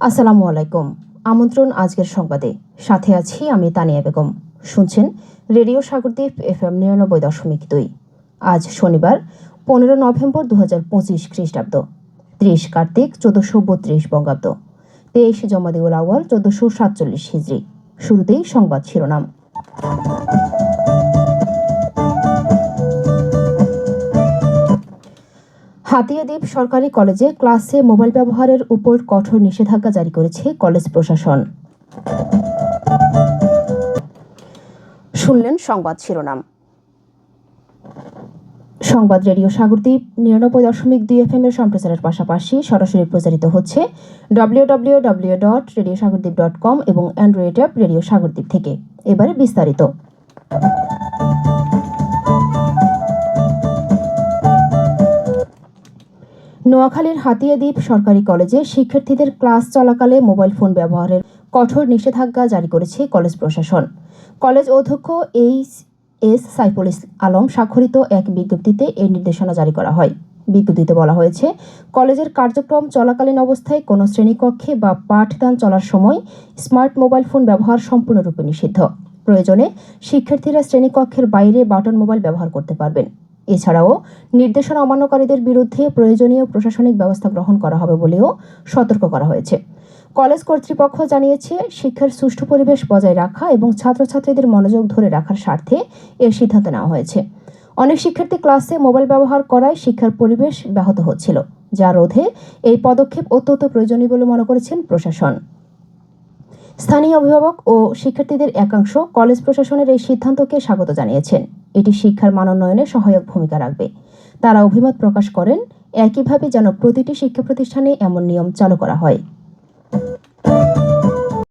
আসসালামু আলাইকুম। আমন্ত্রণ আজকের সংবাদে। সাথে আছি আমি তানিয়া বেগম। শুনছেন রেডিও সাগরদ্বীপ এফ এম নিরানব্বই দশমিক দুই। আজ শনিবার, পনেরো নভেম্বর দু হাজার পঁচিশ খ্রিস্টাব্দ। ত্রিশ কার্তিক, চোদ্দশো বত্রিশ বঙ্গাব্দ। তেইশ জমাদিউল আওয়াল চোদ্দশো সাতচল্লিশ হিজড়ি শুরুতেই সংবাদ শিরোনাম। হাতিয়াদ্বীপ সরকারি কলেজে ক্লাসে মোবাইল ব্যবহারের উপর কঠোর নিষেধাজ্ঞা জারি করেছে কলেজ প্রশাসন। শুনলেন সংবাদ শিরোনাম। সংবাদ রেডিও সাগরদ্বীপ নিরানব্বই দশমিক দুই এফ এর সম্প্রচারের পাশাপাশি সরাসরি প্রচারিত হচ্ছে W W W dot radio Sagardwip dot com এবং অ্যান্ড্রয়েড অ্যাপ রেডিও সাগরদ্বীপ থেকে। এবারে বিস্তারিত। নোয়াখালীর হাতিয়াদ্বীপ সরকারি কলেজে শিক্ষার্থীদের ক্লাস চলাকালে মোবাইল ফোন ব্যবহারের কঠোর নিষেধাজ্ঞা জারি করেছে কলেজ প্রশাসন। কলেজ অধ্যক্ষ এইচ এস সাইফুল আলম স্বাক্ষরিত এক বিজ্ঞপ্তিতে এই নির্দেশনা জারি করা হয়। বিজ্ঞপ্তিতে বলা হয়েছে, কলেজের কার্যক্রম চলাকালীন অবস্থায় কোনো শ্রেণীকক্ষে বা পাঠদান চলার সময় স্মার্ট মোবাইল ফোন ব্যবহার সম্পূর্ণরূপে নিষিদ্ধ। প্রয়োজনে শিক্ষার্থীরা শ্রেণীকক্ষের বাইরে বাটন মোবাইল ব্যবহার করতে পারবেন। এছাড়াও নির্দেশনা অমান্যকারীদের বিরুদ্ধে প্রয়োজনীয় প্রশাসনিক ব্যবস্থা গ্রহণ করা হবে বলেও সতর্ক করা হয়েছে। কলেজ কর্তৃপক্ষ জানিয়েছে, শিক্ষার সুষ্ঠু পরিবেশ বজায় রাখা এবং ছাত্রছাত্রীদের মনোযোগ ধরে রাখার স্বার্থে এর সিদ্ধান্ত নেওয়া হয়েছে। অনেক শিক্ষার্থী ক্লাসে মোবাইল ব্যবহার করায় শিক্ষার পরিবেশ ব্যাহত হচ্ছিল, যা রোধে এই পদক্ষেপ অত্যন্ত প্রয়োজনীয় বলে মনে করেছেন প্রশাসন। স্থানীয় অভিভাবক ও শিক্ষার্থীদের একাংশ কলেজ প্রশাসনের এই সিদ্ধান্তকে স্বাগত জানিয়েছেন। এটি শিক্ষার মানোন্নয়নে সহায়ক ভূমিকা রাখবে। তারা অভিমত প্রকাশ করেন, একইভাবে যেন প্রতিটি শিক্ষা প্রতিষ্ঠানে এমন নিয়ম চালু করা হয়।